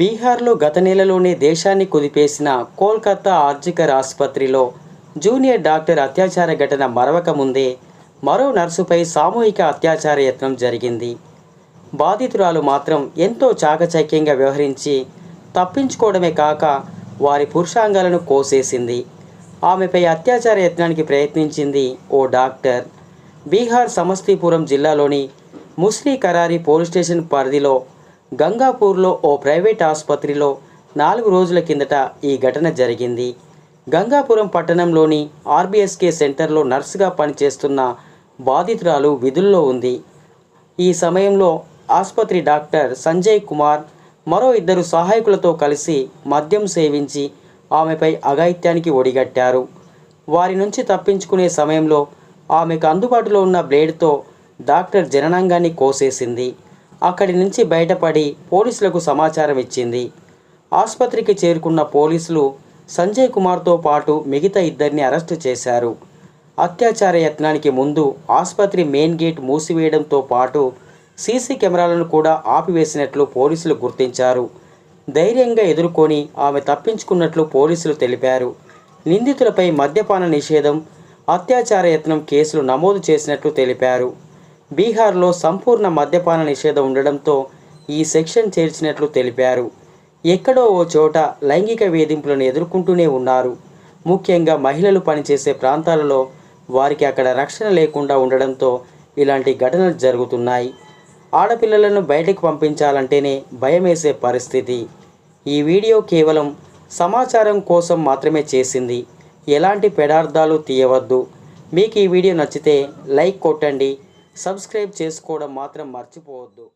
బీహార్లో గత నెలలోనే దేశాన్ని కుదిపేసిన కోల్కతా ఆర్జికర్ ఆసుపత్రిలో జూనియర్ డాక్టర్ అత్యాచార ఘటన మరవక ముందే మరో నర్సుపై సామూహిక అత్యాచార యత్నం జరిగింది. బాధితురాలు మాత్రం ఎంతో చాకచక్యంగా వ్యవహరించి తప్పించుకోవడమే కాక వారి పురుషాంగాలను కోసేసింది. ఆమెపై అత్యాచార యత్నానికి ప్రయత్నించింది ఓ డాక్టర్. బీహార్ సమస్తీపురం జిల్లాలోని ముస్లీ కరారి పోలీస్ స్టేషన్ పరిధిలో గంగాపూర్లో ఓ ప్రైవేట్ ఆసుపత్రిలో నాలుగు రోజుల కిందట ఈ ఘటన జరిగింది. గంగాపురం పట్టణంలోని ఆర్బీఎస్కే సెంటర్లో నర్సుగా పనిచేస్తున్న బాధితురాలు విధుల్లో ఉంది. ఈ సమయంలో ఆసుపత్రి డాక్టర్ సంజయ్ కుమార్ మరో ఇద్దరు సహాయకులతో కలిసి మద్యం సేవించి ఆమెపై అఘాయిత్యానికి ఒడిగట్టారు. వారి నుంచి తప్పించుకునే సమయంలో ఆమెకు అందుబాటులో ఉన్న బ్లేడ్తో డాక్టర్ జననాంగాన్ని కోసేసింది. అక్కడి నుంచి బయటపడి పోలీసులకు సమాచారం ఇచ్చింది. ఆసుపత్రికి చేరుకున్న పోలీసులు సంజయ్ కుమార్తో పాటు మిగతా ఇద్దరిని అరెస్టు చేశారు. అత్యాచార యత్నానికి ముందు ఆసుపత్రి మెయిన్ గేట్ మూసివేయడంతో పాటు సీసీ కెమెరాలను కూడా ఆపివేసినట్లు పోలీసులు గుర్తించారు. ధైర్యంగా ఎదుర్కొని ఆమె తప్పించుకున్నట్లు పోలీసులు తెలిపారు. నిందితులపై మద్యపాన నిషేధం అత్యాచార యత్నం కేసులు నమోదు చేసినట్లు తెలిపారు. బీహార్లో సంపూర్ణ మద్యపాన నిషేధం ఉండడంతో ఈ సెక్షన్ చేర్చినట్లు తెలిపారు. ఎక్కడో ఓ చోట లైంగిక వేధింపులను ఎదుర్కొంటూనే ఉన్నారు. ముఖ్యంగా మహిళలు పనిచేసే ప్రాంతాలలో వారికి అక్కడ రక్షణ లేకుండా ఉండడంతో ఇలాంటి ఘటనలు జరుగుతున్నాయి. ఆడపిల్లలను బయటకు పంపించాలంటేనే భయమేసే పరిస్థితి. ఈ వీడియో కేవలం సమాచారం కోసం మాత్రమే చేసింది. ఎలాంటి పెడార్థాలు తీయవద్దు. మీకు ఈ వీడియో నచ్చితే లైక్ కొట్టండి. సబ్స్క్రైబ్ చేసుకోవడం మాత్రం మర్చిపోవద్దు.